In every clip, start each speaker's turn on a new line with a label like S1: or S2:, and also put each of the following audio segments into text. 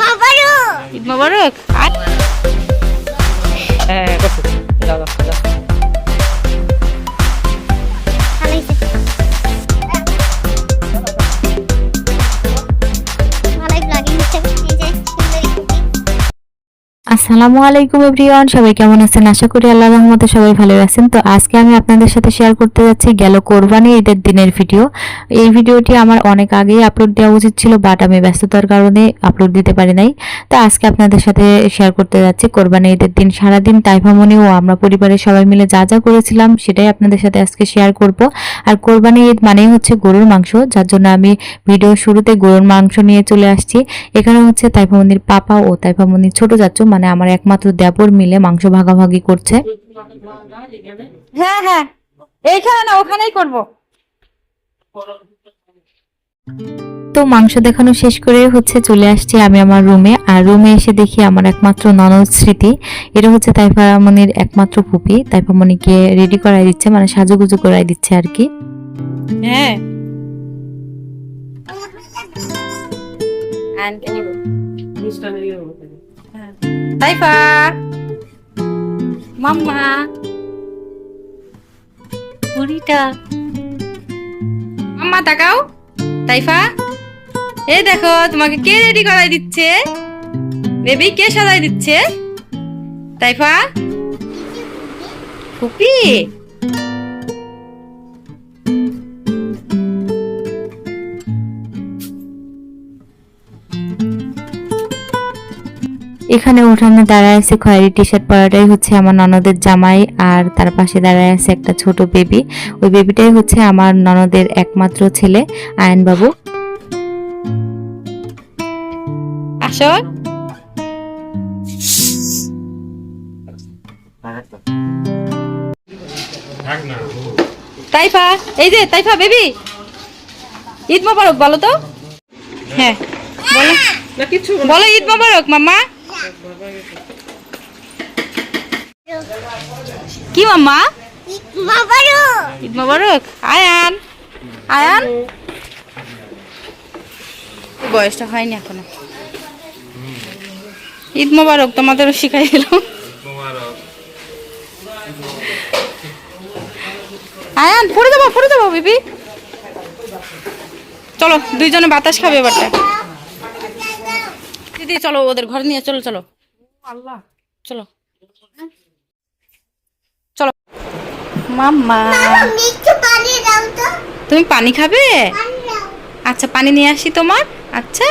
S1: Mabaru!
S2: Eid মোবারক। আর হ্যাঁ
S3: আসসালামু আলাইকুম এভরিওয়ান, সবাই কেমন আছেন? আশা করি আল্লাহ রহমতে সবাই ভালো আছেন। তো আজকে আমি আপনাদের সাথে শেয়ার করতে যাচ্ছি গেল কোরবানি ঈদের দিনের ভিডিও এই ভিডিওটি আমার অনেক আগেই আপলোড দেওয়া উচিত ছিল বাট আমি ব্যস্ততার কারণে আপলোড দিতে পারি নাই। তো আজকে আপনাদের সাথে শেয়ার করতে যাচ্ছি কোরবানি ঈদের দিন সারাদিন তাইফামনি ও আমরা পরিবারের সবাই মিলে যা যা করেছিলাম, সেটাই আপনাদের সাথে আজকে শেয়ার করব। আর কোরবানি ঈদ মানেই হচ্ছে গরুর মাংস, যার জন্য আমি ভিডিও শুরুতে গরুর মাংস নিয়ে চলে আসছি। এখানে হচ্ছে তাইফামনির পাপা ও তাইফামনির ছোট চাচু মানে আমার একমাত্র দেবর মিলে মাংস ভাগাভাগি করছে।
S2: হ্যাঁ হ্যাঁ। এইখানে না ওখানেই করব।
S3: তো মাংস দেখানো শেষ করে হচ্ছে চলে আসছি আমি আমার রুমে আর রুমে এসে দেখি আমার একমাত্র ননদ স্মৃতি। এটা হচ্ছে তাইফামনির একমাত্র পুপি তাইফামনিকে রেডি করাই দিচ্ছে মানে সাজুগুজু করাই দিচ্ছে আর কি।
S2: হ্যাঁ। আনকে নিব। হ্যাঁ। তাইফা মাম্মা বুড়িটা মাম্মা তাকাও। তাইফা এই দেখো তোমাকে কে রেডি করাই দিচ্ছে? বেবি কে সাজাই দিচ্ছে? তাইফা ফুপি
S3: এখানে উঠানে দাঁড়ায় আছে খয়েরি টি শার্ট পরাটাই হচ্ছে আমার ননদের জামাই আর তার পাশে দাঁড়ায় আছে একটা ছোট বেবি। ওই বেবিটাই হচ্ছে আমার ননদের একমাত্র ছেলে আয়ন বাবু
S2: আসো। তাইফা এই যে তাইফা বেবি। ঈদ মোবারক বলো তো। হ্যাঁ বলো। বলো ঈদ মোবারক মাম্মা। কি মাম্মা! ঈদ মোবারক। আয়ান। আয়ান? বয়সটা হয়নি এখনও। ঈদ মোবারক তোমাদেরও শিখাই দিলাম। আয়ান পড়ে যাব পড়ে যাব বেবি। চলো দুইজনে বাতাস খাবে এবারটা। দিদি চলো ওদের ঘরে নিয়ে চলো চলো। আল্লাহ। চলো। চলো। মাম্মা।
S1: মিষ্টি পানি দাও তো।
S2: তুমি পানি খাবে? আচ্ছা পানি নিয়ে আসি তোমার। আচ্ছা।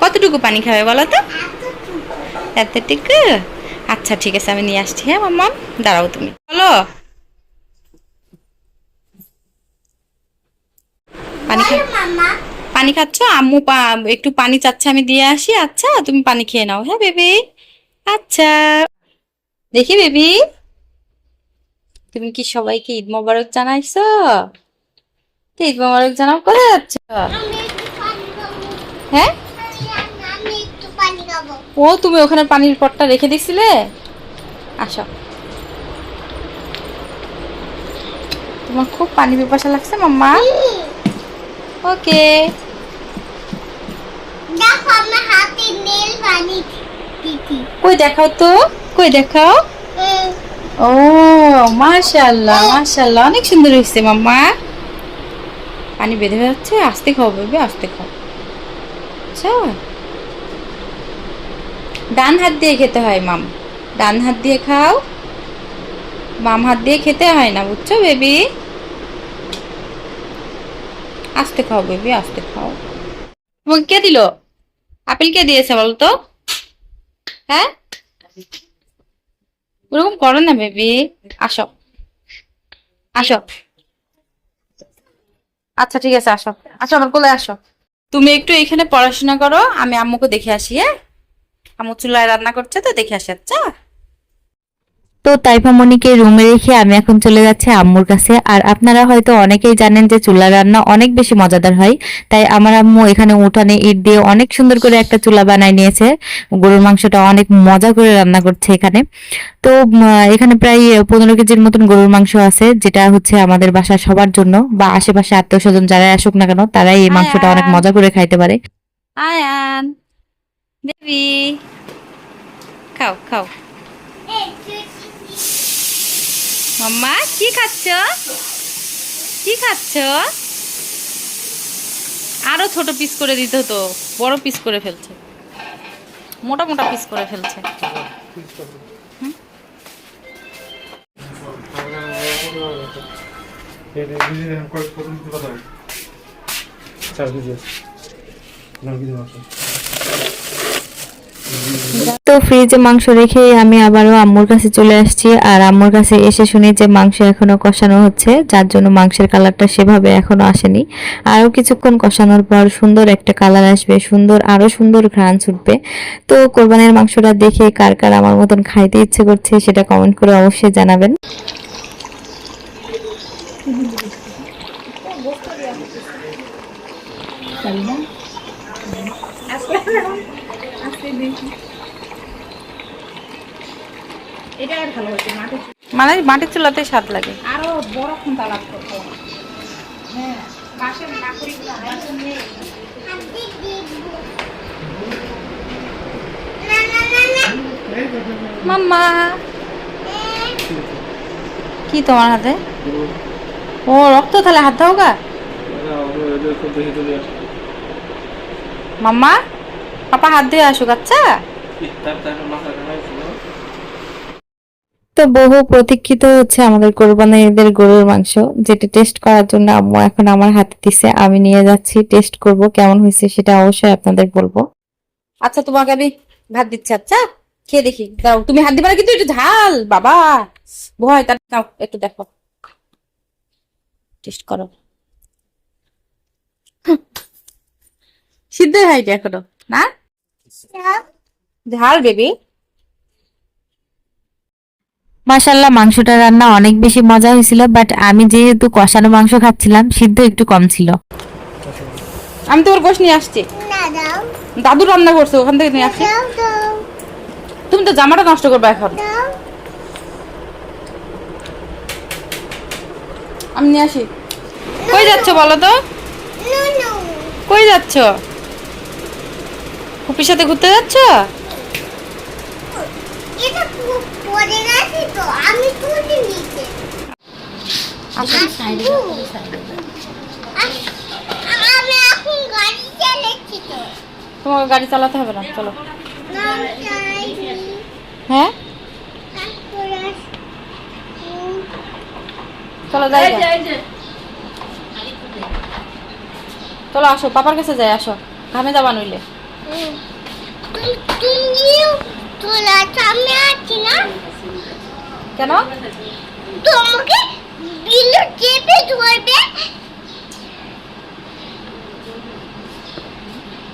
S2: কতটুকু পানি খাবে বলো তো? এতটুকু। আচ্ছা ঠিক আছে আমি নিয়ে আসছি হ্যাঁ মাম্মা? দাঁড়াও তুমি। বলো। পানি খা
S1: মামা
S2: পানি খাচ্ছ? আম্মু একটু পানি চাচ্ছে আমি দিয়ে আসি। আচ্ছা তুমি পানি খেয়ে নাও হ্যাঁ বেবি? আচ্ছা। দেখি বেবি। তুমি কি সবাইকে ঈদ মোবারক জানাইছো? ঈদ মোবারক জানাও কোথায় যাচ্ছ? হ্যাঁ? ও তুমি ওখানে পানির পটটা রেখে দিছিলে? আসো। তোমার খুব পানি পিপাসা লাগছে মাম্মা। ওকে।
S1: আমার নীল
S2: কই দেখাও তো কই দেখাও? ও মাশাআল্লাহ মাশাআল্লাহ অনেক সুন্দর হয়েছে মাম্মা। পানি বেঁধে যাচ্ছে আস্তে খাও বেবি আস্তে খাও। আচ্ছা ডান হাত দিয়ে খেতে হয় মাম। ডান হাত দিয়ে খাও বাম হাত দিয়ে খেতে হয় না বুঝছ বেবি? আস্তে খাও বেবি আস্তে খাও। তোমাকে কে দিল? আপেল কে দিয়েছে বলতো? হ্যাঁ? ওরকম করো না বেবি আসো। আসো। আচ্ছা ঠিক আছে, আসো। আসো, আমার কোলে আসো। তুমি একটু এখানে পড়াশোনা করো, আমি আম্মুকে দেখে আসি হ্যাঁ? আম্মু চুলায় রান্না করছে তো দেখে আসি আচ্ছা?
S3: তো তাইফামনিকে রুমে রেখে আমি এখন চলে যাচ্ছি আম্মুর কাছে। আর আপনারা হয়তো অনেকেই জানেন যে চুলা রান্না অনেক বেশি মজাদার হয়। তাই আমার আম্মু এখানে উঠানে ইট দিয়ে অনেক সুন্দর করে একটা চুলা বানাই নিয়েছে। গরুর মাংসটা অনেক মজা করে রান্না করছে এখানে। তো এখানে প্রায় পনেরো কেজির মতন গরুর মাংস আছে যেটা হচ্ছে আমাদের বাসার সবার জন্য। বা আশেপাশে আত্মীয় স্বজন যারা আসুক না কেন তারাই এই মাংসটা অনেক মজা করে খাইতে পারে।
S2: আয়ান বেবি খাও খাও। মাম্মা, কি খাচ্ছ? কি খাচ্ছ? আরও ছোট পিস করে দিতে হতো, বড় পিস করে ফেলছে। মোটা মোটা পিস করে ফেলছে।
S4: চার
S3: তো ফ্রিজে মাংস রেখে আমি আবারও আম্মুর কাছে চলে আসছি। আর আম্মুর কাছে এসে শুনি যে মাংস এখনও কষানো হচ্ছে, যার জন্য মাংসের কালারটা সেভাবে এখনও আসেনি। আরও কিছুক্ষণ কষানোর পর সুন্দর একটা কালার আসবে, সুন্দর, আরও সুন্দর ঘ্রাণ ছুটবে। তো কোরবানির মাংসটা দেখে কার কার আমার মতন খাইতে ইচ্ছে করছে সেটা কমেন্ট করে অবশ্যই জানাবেন।
S2: মানে মাটির চুলাতে স্বাদ লাগে। মাম্মা। কি তোমার হাতে? ও রক্ত তাহলে হাত দাও গা। মাম্মা? পাপা হাত দিয়ে আসুক আচ্ছা?
S3: তো বহু প্রতীক্ষিত হচ্ছে আমাদের কোরবানির ঈদের গরুর মাংস যেটা টেস্ট করার জন্য আম্মু এখন আমার হাতে দিছে। আমি নিয়ে যাচ্ছি টেস্ট করব কেমন হয়েছে সেটা অবশ্যই আপনাদের বলব।
S2: আচ্ছা তোমাকে আমি ভাত দিচ্ছি আচ্ছা? খেয়ে দেখি দাও। তুমি হাত দিবা কিন্তু একটু ঝাল বাবা! ভয় তার নাও একটু দেখো। টেস্ট করো। সিদ্ধ হয়নি এখনও না? ঝাল বেবি
S3: মাশাল্লাহ মাংসটা রান্না অনেক বেশি মজা হয়েছিল বাট আমি যেহেতু কষানো মাংস খাচ্ছিলাম সিদ্ধ একটু কম ছিল।
S2: আমি তোমার গোশ নিয়ে আসছি। দাদু রান্না করছে ওখান থেকে নিয়ে আসছি। তুমি তো জামাটা নষ্ট করবে এখন। আমি নিয়ে আসি। কই যাচ্ছ বলো তো?
S1: নো নো
S2: কই যাচ্ছ? ফুপির সাথে ঘুরতে যাচ্ছ?
S1: এটা পু- পড়ে গেছে তো আমি তুলে নিতে
S2: আচ্ছা
S1: আসব? আস- আমি এখন গাড়ি চালাচ্ছি তো।
S2: তোমাকে গাড়ি চালাতে হবে না চলো। হ্যাঁ? চলো যাই যাই। চলো আসো পাপার কাছে যাই আসো। ঘামে যাবা নইলে।
S1: উম। তোলা সামনে আছি না
S2: কেন?
S1: তোমাকে বিলু চেপে ধরবে।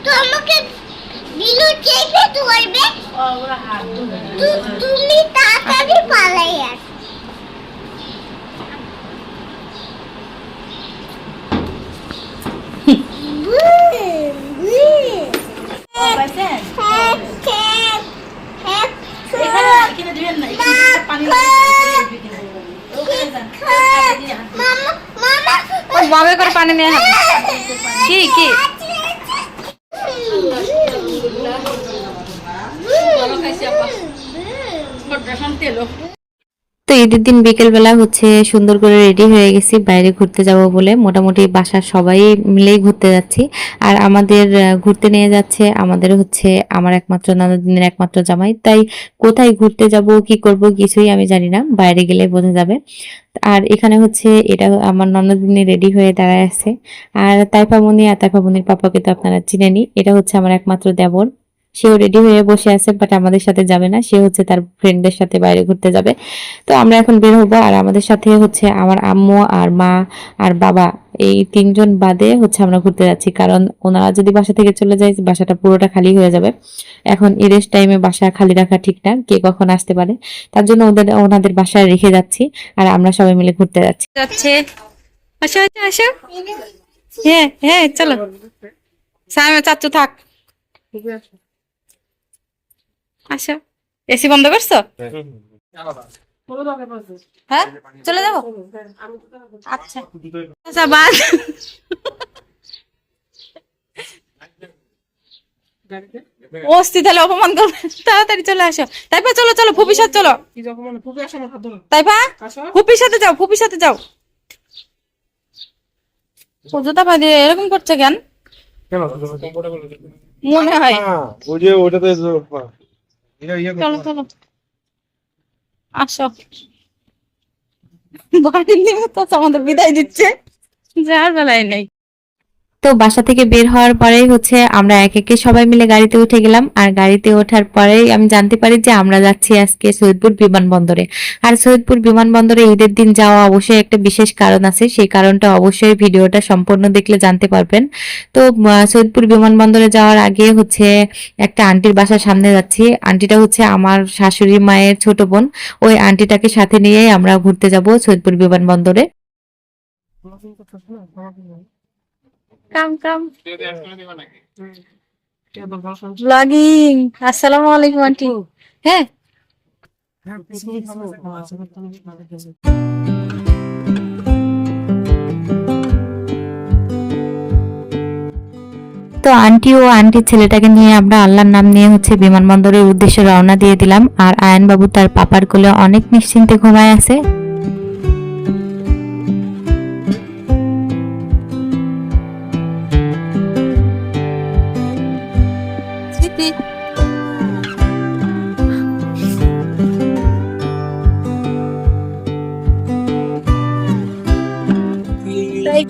S1: তোমাকে বিলু চেপে ধরবে। তুমি তাড়াতাড়ি পালাই আস বুম, বুম। হ্যাপ, হ্যাপ, হ্যাপ, মামা মামা
S2: ও বাবে করে পানি নিয়ে কি কি
S3: তো ঈদের দিন বিকেল বেলা হচ্ছে সুন্দর করে রেডি হয়ে গেছি, বাইরে ঘুরতে যাব বলে। মোটামুটি বাসার সবাই মিলেই ঘুরতে যাচ্ছি। আর আমাদের ঘুরতে নিয়ে যাচ্ছে আমাদের হচ্ছে আমার একমাত্র নানাদিনের একমাত্র জামাই। তাই কোথায় ঘুরতে যাব, কি করব কিছুই আমি জানি না, বাইরে গেলে বোঝা যাবে। আর এখানে হচ্ছে এটা আমার ননদিনী রেডি হয়ে দাঁড়ায় আছে। আর তাইফামনি আর তাইফামনির পাপাকে তো আপনারা চিনেনি এটা হচ্ছে আমার একমাত্র দেবর। সেও রেডি হয়ে বসে আছে বাট আমাদের সাথে যাবে না। সে হচ্ছে তার ফ্রেন্ডদের সাথে বাইরে ঘুরতে যাবে। তো আমরা এখন বের হব আর আমাদের সাথে হচ্ছে আমার আম্মু আর মা আর বাবা। এই তিনজন বাদে হচ্ছে আমরা ঘুরতে যাচ্ছি, কারণ ওনারা যদি বাসা থেকে চলে যায়, বাসাটা পুরোটা খালি হয়ে যাবে। এখন ঈদের টাইমে বাসা খালি রাখা ঠিক না, কে কখন আসতে পারে। তার জন্য ওদের, ওনাদের বাসায় রেখে যাচ্ছি আর আমরা সবাই মিলে ঘুরতে যাচ্ছি।
S2: হ্যাঁ হ্যাঁ চলো। চাচ্ছু থাক। আসো এসি বন্ধ করছ? হ্যাঁ চলে যাব? আচ্ছা। আচ্ছা বাদ। অস্তি তাহলে অপমান করবে। তাড়াতাড়ি চলে আসো। তাইপা চলো চলো ফুপির সাথে চলো।
S4: মানে ধরো
S2: তাইপা ফুপির সাথে যাও ফুপির সাথে যাও। জুতা পা দিয়ে এরকম করছে কেন? মনে হয়।
S4: হ্যাঁ এটা ইয়ে
S2: চলো চলো। আসো। বাড়ির আমাদের বিদায় দিচ্ছে। যার বেলায় নেই।
S3: তো বাসা থেকে বের হওয়ার পরেই হচ্ছে আমরা এক একে সবাই মিলে গাড়িতে উঠে গেলাম। আর গাড়িতে ওঠার পরেই আমি জানতে পারি যে আমরা যাচ্ছি আজকে সৈয়দপুর বিমানবন্দরে। আর সৈয়দপুর বিমানবন্দরে ঈদের দিন যাওয়া অবশ্যই একটা বিশেষ কারণ আছে। সেই কারণটা অবশ্যই ভিডিওটা সম্পূর্ণ দেখলে জানতে পারবেন। তো সৈয়দপুর বিমানবন্দরে যাওয়ার আগে হচ্ছে একটা আন্টির বাসার সামনে যাচ্ছি। আন্টিটা হচ্ছে আমার শাশুড়ি মায়ের ছোট বোন। ওই আন্টিটাকে সাথে নিয়েই আমরা ঘুরতে যাব সৈয়দপুর বিমানবন্দরে।
S2: কাম কাম। ব্লগিং আসসালামু আলাইকুম, আন্টি। হ্যাঁ?
S3: তো আন্টি ও আন্টির ছেলেটাকে নিয়ে আমরা আল্লাহর নাম নিয়ে হচ্ছে বিমানবন্দরের উদ্দেশ্যে রওনা দিয়ে দিলাম। আর আয়ন বাবু তার পাপার কোলে অনেক নিশ্চিন্তে ঘুমায় আছে।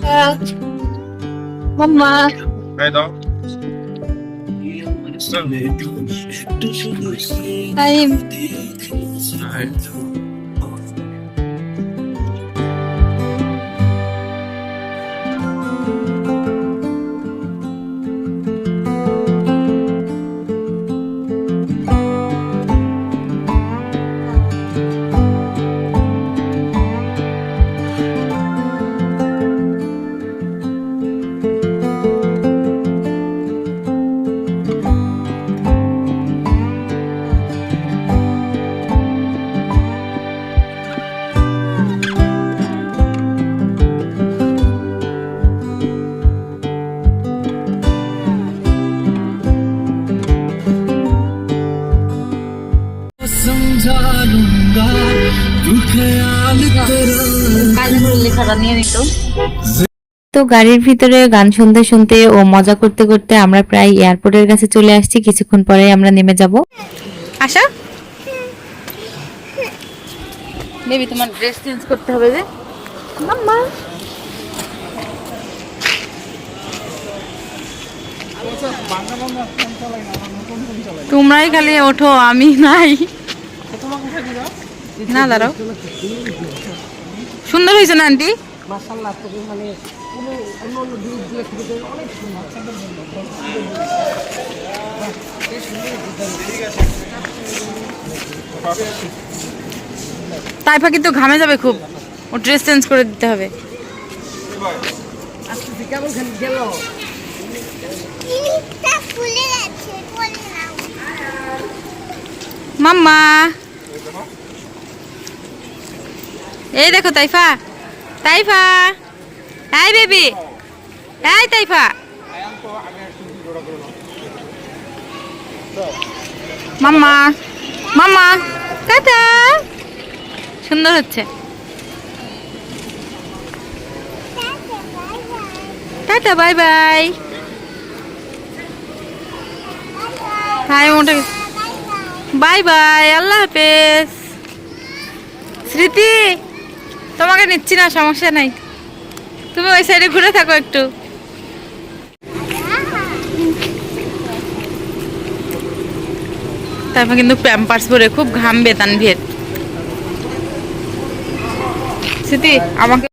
S2: তাইপা মাম্মা
S4: এই দাও
S2: টাইম
S3: তো গাড়ির ভিতরে গান শুনতে শুনতে ও মজা করতে করতে আমরা প্রায় এয়ারপোর্টের কাছে চলে আসছি। কিছুক্ষণ পরেই আমরা নেমে যাব।
S2: আশা? বেবি তোমার ড্রেস চেঞ্জ করতে হবে যে। মাম্মা। তোমরাই খালি ওঠো আমি নাই। না দাঁড়াও। সুন্দর হয়েছে না আন্টি? তাইফা কিন্তু ঘামে যাবে খুব। ও ড্রেস চেঞ্জ করে দিতে হবে। মাম্মা। এই দেখো তাইফা। তাইফা। এই বেবি। এই তাইফা। মাম্মা মাম্মা টাটা সুন্দর হচ্ছে। Tata, bye bye. হাই, মোটা বাই বাই, আল্লাহ হাফেজ। স্মৃতি, তোমাকে নিচ্ছি না, সমস্যা নাই। তুমি ওই সাইডে ঘুরে থাকো একটু। তারপর কিন্তু প্যাম্পার্স পরে খুব ঘামবে তানভীর স্মৃতি, আমাকে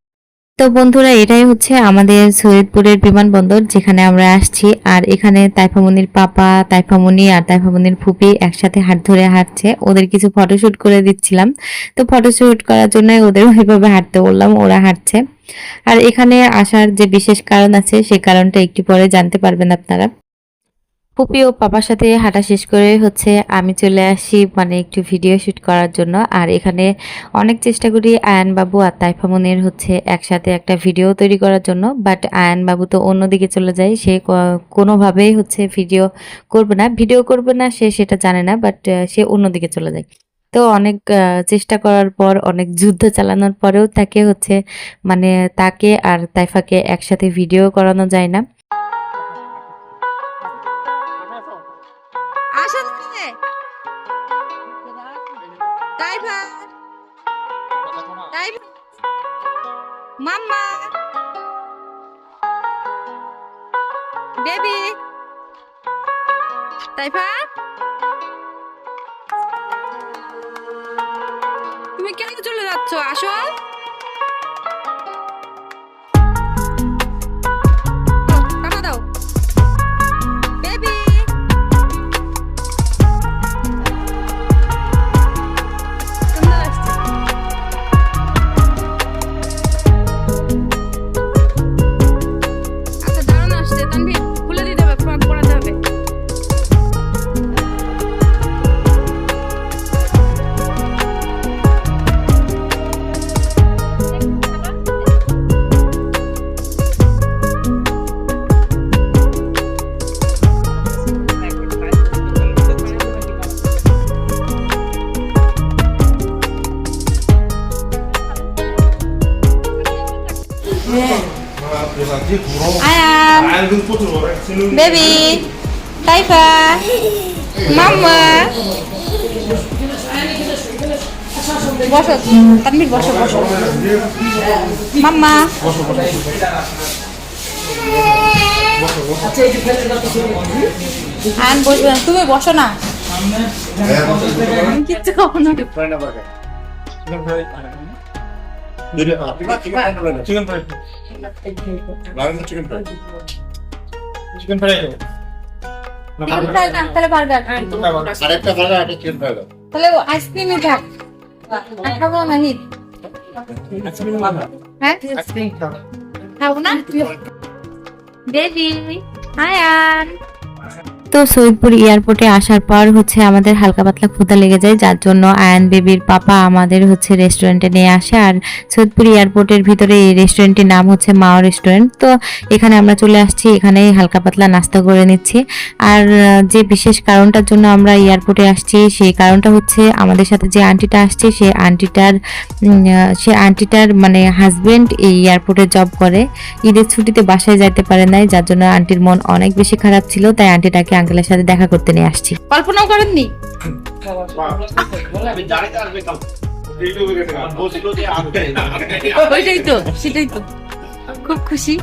S3: তো বন্ধুরা, এটাই হচ্ছে আমাদের সৈয়দপুরের বিমানবন্দর, যেখানে আমরা আসছি। আর এখানে তাইফামনির পাপা, তাইফামনি আর তাইফামনির ফুপি একসাথে হাত ধরে হাঁটছে। ওদের কিছু ফটোশ্যুট করে দিচ্ছিলাম। তো ফটোশ্যুট করার জন্য ওদের ওইভাবে হাঁটতে বললাম, ওরা হাঁটছে। আর এখানে আসার যে বিশেষ কারণ আছে সেই কারণটা একটু পরে জানতে পারবেন আপনারা। পুপি ও পাপার সাথে হাঁটা শেষ করে হচ্ছে আমি চলে আসি মানে একটু ভিডিও শ্যুট করার জন্য। আর এখানে অনেক চেষ্টা করি আয়ান বাবু আর তাইফা মনির হচ্ছে একসাথে একটা ভিডিও তৈরি করার জন্য। বাট আয়ান বাবু তো অন্যদিকে চলে যায়, সে কোনোভাবেই হচ্ছে ভিডিও করবে না। ভিডিও করবে না, সে সেটা জানে না বাট সে অন্যদিকে চলে যায়। তো অনেক চেষ্টা করার পর, অনেক যুদ্ধ চালানোর পরেও তাকে হচ্ছে মানে তাকে আর তাইফাকে একসাথে ভিডিও করানো যায় না।
S2: আসো তুমি। তাইফা তাইফা মাম্মা। বেবি। তাইফা তুমি কেন চলে যাচ্ছ? আসো। আয়ান বেবি তাইফা মাম্মা বসো তানভীর বসো বসো মাম্মা আয়ান বসবে না। তুমি বসো না কিচ্ছু খাব না
S4: chicken fry chicken fry chicken fry
S2: chicken fry না তাহলে বার্গার
S4: আরেকটা বার্গার একটা চিকেন ফ্রাই দাও
S2: তাহলে আইসক্রিমই থাক। আর খাব না হিট হ্যাঁ? খাব না? বেবি আয়ান
S3: তো সৈয়দপুর এয়ারপোর্টে আসার পর হচ্ছে আমাদের হালকা পাতলা ক্ষুধা লেগে যায়, যার জন্য আয়ান বেবির পাপা আমাদের হচ্ছে রেস্টুরেন্টে নিয়ে আসে। আর সৈয়দপুর এয়ারপোর্টের ভিতরে এই রেস্টুরেন্টটির নাম হচ্ছে মাও রেস্টুরেন্ট তো এখানে আমরা চলে আসছি, এখানে হালকা পাতলা নাস্তা করে নিচ্ছি। আর যে বিশেষ কারণটার জন্য আমরা এয়ারপোর্টে আসছি, সেই কারণটা হচ্ছে আমাদের সাথে যে আন্টিটা আসছে, সে আন্টিটার সে আন্টিটার মানে হাজবেন্ড এই এয়ারপোর্টে জব করে। ঈদের ছুটিতে বাসায় যাইতে পারে নাই, যার জন্য আন্টির মন অনেক বেশি খারাপ ছিল, তাই আন্টিটাকে আঙ্কেলের সাথে দেখা করতে নিয়ে আসছি।
S2: কল্পনাও করেননি? ওইটাই তো সেটাই তো। খুব খুশি।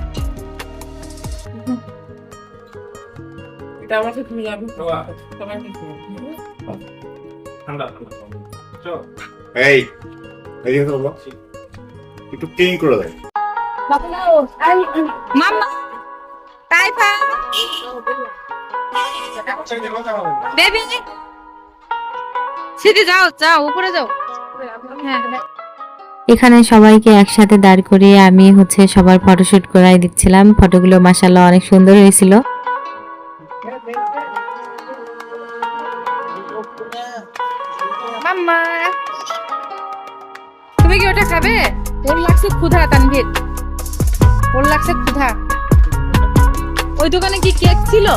S4: এই একটু ক্লিন করে দেয়
S2: মাম্মা তাইফা। বেবি? সিধে যাও যাও উপরে যাও। হ্যাঁ।
S3: এখানে সবাইকে একসাথে দাঁড় করিয়ে আমি হচ্ছে সবার ফটোশুট করাই দিচ্ছিলাম। ফটোগুলো মাসাল্লাহ অনেক সুন্দর হয়েছিল।
S2: তুমি কি ওটা খাবে? ওর লাগছে ক্ষুধা তানভীর। ওর লাগছে ক্ষুধা। ওই দোকানে কি কেক ছিল?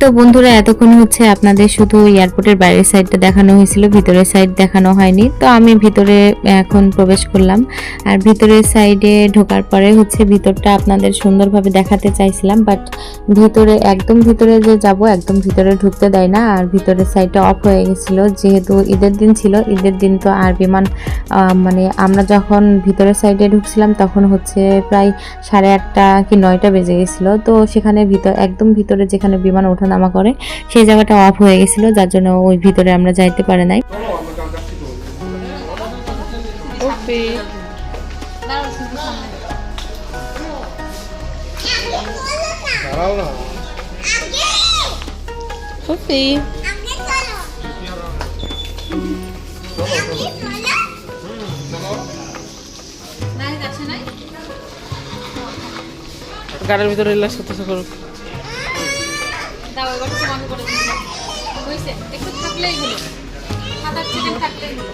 S3: তো বন্ধুরা, এতক্ষণ হচ্ছে আপনাদের শুধু এয়ারপোর্টের বাইরের সাইডটা দেখানো হয়েছিল, ভিতরের সাইড দেখানো হয়নি। তো আমি ভিতরে এখন প্রবেশ করলাম। আর ভিতরের সাইডে ঢোকার পরে হচ্ছে ভিতরটা আপনাদের সুন্দরভাবে দেখাতে চাইছিলাম বাট ভিতরে, একদম ভিতরে যে যাব, একদম ভিতরে ঢুকতে দেয় না। আর ভিতরের সাইডটা অফ হয়ে গেছিল, যেহেতু ঈদের দিন ছিল, ঈদের দিন তো আর বিমান মানে আমরা যখন ভিতরের সাইডে ঢুকছিলাম, তখন হচ্ছে প্রায় সাড়ে আটটা কি নয়টা বেজে গেছিল। তো সেখানে ভিতর, একদম ভিতরে যেখানে বিমান ওঠানামা করে। সেই জায়গাটা অফ হয়ে গেছিল যার জন্য ওই ভিতরে আমরা যাইতে পারে নাই।
S5: গাড়ির ভিতরে রিল্যাক্স করতেছে করুক।
S2: দাও এবার তোমাকে করে দিচ্ছি হয়েছে একটু থাকলেই হলো। আট সেকেন্ড থাকলেই হলো।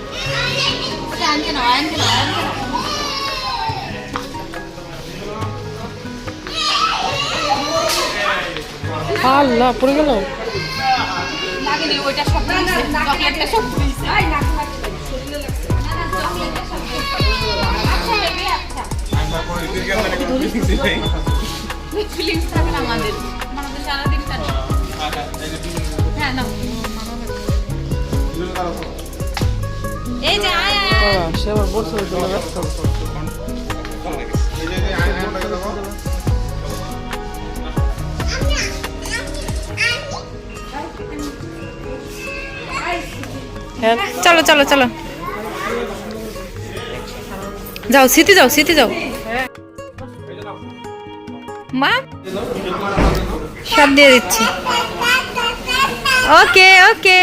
S2: ওটা আনতে নাও আনতে নাও আনতে নাও।
S5: আল্লাহ পড়ে গেল?
S2: লাগেনি ওইটা সব চকলেটটা সব ফিলিংস আমাদের। আমাদের সারাদিন থাকে। এই যে আয় আয় আয়।
S5: সে আবার বলছে ওই ব্যস্ত।
S2: হ্যাঁ, চলো চলো চলো। যাও সিটি যাও সিটি যাও। মা? সব দিয়ে দিচ্ছি। ওকে ওকে।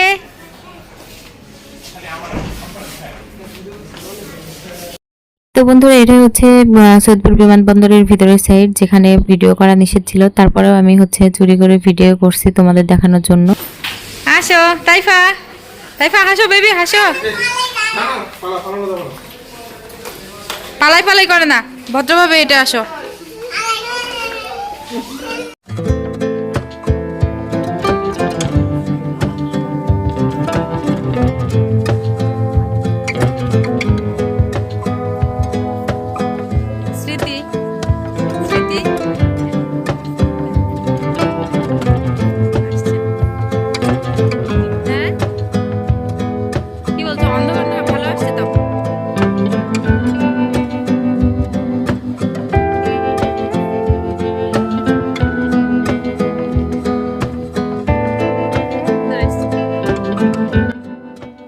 S3: তো বন্ধুরা এটা হচ্ছে আহ, সৈয়দপুর বিমানবন্দরের ভিতরের সাইড যেখানে ভিডিও করা নিষেধ ছিল। তারপরেও আমি হচ্ছে চুরি করে ভিডিও করছি তোমাদের দেখানোর জন্য।
S2: হাসো তাইফা। তাইফা হাসো বেবি হাসো। পালাই পালাই করে না। ভদ্রভাবে এটা আসো।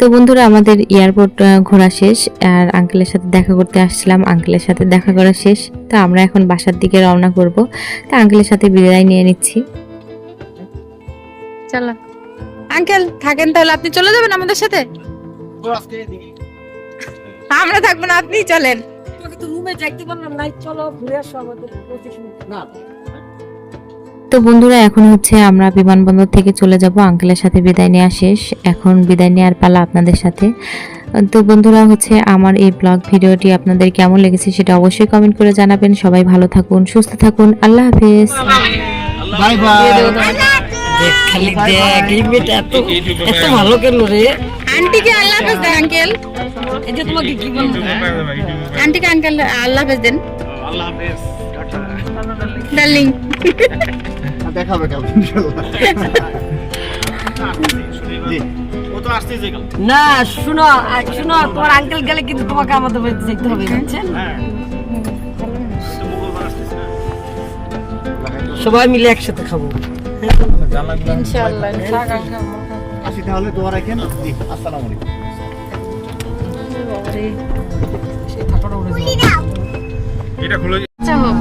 S2: তো
S3: বন্ধুরা আমাদের এয়ারপোর্ট ঘোরা শেষ আর আঙ্কেলের সাথে দেখা করতে আসছিলাম। আঙ্কেলের সাথে দেখা করা শেষ। তো আমরা এখন বাসার দিকে রওনা করব। তা আঙ্কেলের সাথে বিদায় নিয়ে নিচ্ছি।
S2: চলো। আঙ্কেল থাকেন তাহলে? আপনি চলে যাবেন আমাদের সাথে? আমরা থাকব না আপনি চলেন।
S3: তো বন্ধুরা এখন হচ্ছে আমরা বিমানবন্দর থেকে চলে যাব। আঙ্কেলের সাথে বিদায় নেওয়া শেষ। এখন বিদায় নেওয়ার পালা আপনাদের সাথে। তো বন্ধুরা হচ্ছে আমার এই ব্লগ ভিডিওটি আপনাদের কেমন লেগেছে সেটা অবশ্যই কমেন্ট করে জানাবেন। সবাই ভালো থাকুন সুস্থ থাকুন। আল্লাহ হাফেজ।
S4: Bye bye.
S5: খালি দেখ এই মেয়েটা এত এত ভালো কেন রে?
S2: আন্টিকে আল্লাহ হাফেজ দেন আঙ্কেল।
S5: এটা তোমাকে কি বলব?
S2: আন্টিকে আঙ্কেল আল্লাহ হাফেজ দেন। ডার্লিং
S4: দেখাবে কাল ইনশাআল্লাহ জি। ও তো আসতেছে কাল
S5: না শুনো শুনো তোমার আঙ্কেল গেলে কিন্তু তোমাকে আমাদের বাড়িতে যেতে হবে বুঝছেন? সবাই মিলে একসাথে খাব।
S4: আসি তাহলে দোয়া রাখেন। জি আসসালামু আলাইকুম। এটা খুলে
S2: আচ্ছা হোক।